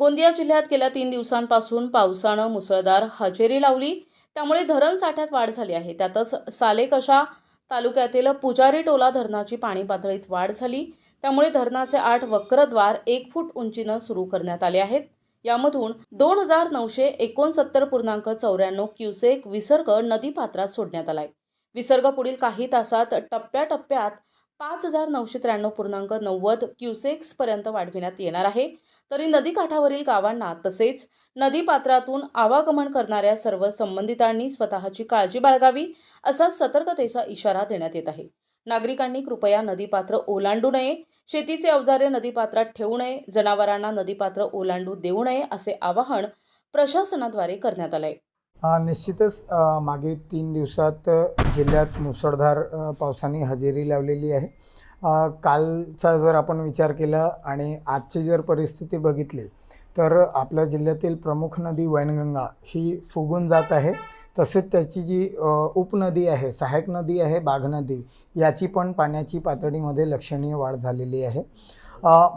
गोंदिया जिल्ह्यात गेल्या तीन दिवसांपासून पावसानं मुसळधार हजेरी लावली. त्यामुळे धरण साठ्यात वाढ झाली आहे. त्यातच सालेकशा तालुक्यातील पुजारी टोला धरणाची पाणी पातळीत वाढ झाली. त्यामुळे धरणाचे आठ वक्रद्वार एक फूट उंचीनं सुरू करण्यात आले आहेत. यामधून दोन हजार नऊशे एकोणसत्तर पूर्णांक चौऱ्याण्णव क्युसेक विसर्ग नदीपात्रात सोडण्यात आलाय. विसर्ग पुढील काही तासात टप्प्याटप्प्यात पाच हजार नऊशे त्र्याण्णव पूर्णांक नव्वद क्युसेक्सपर्यंत वाढविण्यात येणार आहे. तरी नदीकाठावरील गावांना तसेच नदीपात्रातून आवागमन करणाऱ्या सर्व संबंधितांनी स्वतःची काळजी बाळगावी असा सतर्कतेचा इशारा देण्यात येत आहे. नागरिकांनी कृपया नदीपात्र ओलांडू नये शेतीचे अवजारे नदीपात्रात ठेवू नये जनावरांना नदीपात्र ओलांडू देऊ नये असे आवाहन प्रशासनाद्वारे करण्यात आले आहे निश्चितच मागे तीन दिवसात जिल्ह्यात मुसळधार पावसाने हजेरी लावलेली आहे. कालचा जर आपण विचार केला आणि आजची जर परिस्थिती बघितली तर आपल्या जिल्ह्यातील प्रमुख नदी वैनगंगा ही फुगून जात आहे. तसेच त्याची जी उपनदी आहे सहायक नदी आहे बाघ नदी याची पण पाण्याची पातळीमध्ये लक्षणीय वाढ झालेली आहे.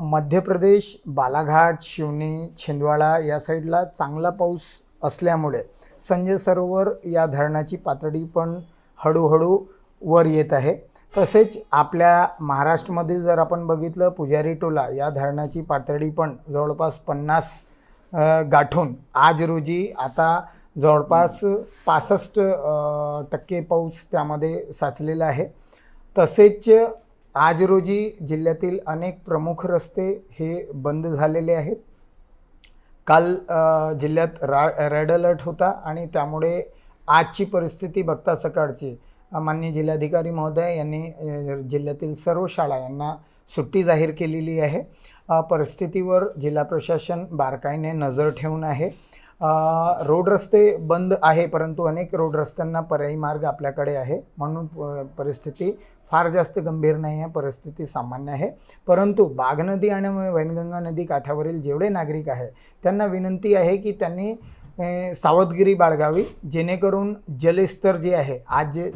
मध्य प्रदेश बालाघाट शिवनी छिंदवाडा या साईडला चांगला पाऊस असल्यामुळे संजय सरोवर या धरणाची पातळी पण हळूहळू वर येत आहे. तसेच आपल्या महाराष्ट्रामधील जर आपण बघितलं पुजारी टोला या धरणाची पातळी पण जवळपास पन्नास गाठून आज रोजी आता जवळपास पासष्ट टक्के पाऊस त्यामध्ये साचलेला आहे. तसेच आज रोजी जिल्ह्यातील अनेक प्रमुख रस्ते हे बंद झालेले आहेत. काल जिल्ह्यात रा रेड अलर्ट होता आणि त्यामुळे आजची परिस्थिती बघता सकाळची. माननीय जिल्हाधिकारी महोदय यांनी जिल्ह्यातील सर्व शाळा यांना सुट्टी जाहीर केलेली आहे. परिस्थितीवर जिल्हा प्रशासन बारकाईने नजर ठेवून आहे. रोड रस्ते बंद आहे परंतु अनेक रोड रस्त्यांना पर्यायी मार्ग आपल्याकडे आहे. म्हणून प- परिस्थिती फार जास्त गंभीर नाही आहे परिस्थिती सामान्य आहे. परंतु बाघ नदी आणि वैनगंगा नदी काठावरील जेवढे नागरिक आहे त्यांना विनंती आहे की त्यांनी सावधगिरी बाळगावी जेणेकरून जलस्तर जे आहे आज जे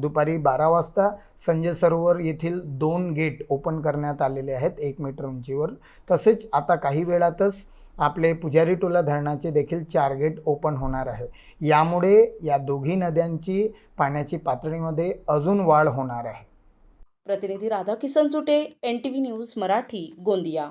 दुपारी बारा वाजता संजय सरोवर येथील दोन गेट ओपन करण्यात आलेले आहेत एक मीटर उंचीवर. तसेच आता काही वेळातच आपले पुजारी टोला धरणाचे देखील चार गेट ओपन होणार आहे. यामुळे या दोघी नद्यांची पाण्याची पातळीमध्ये अजून वाढ होणार आहे. प्रतिनिधी Radhakisan Sute N T V news Marathi Gondia.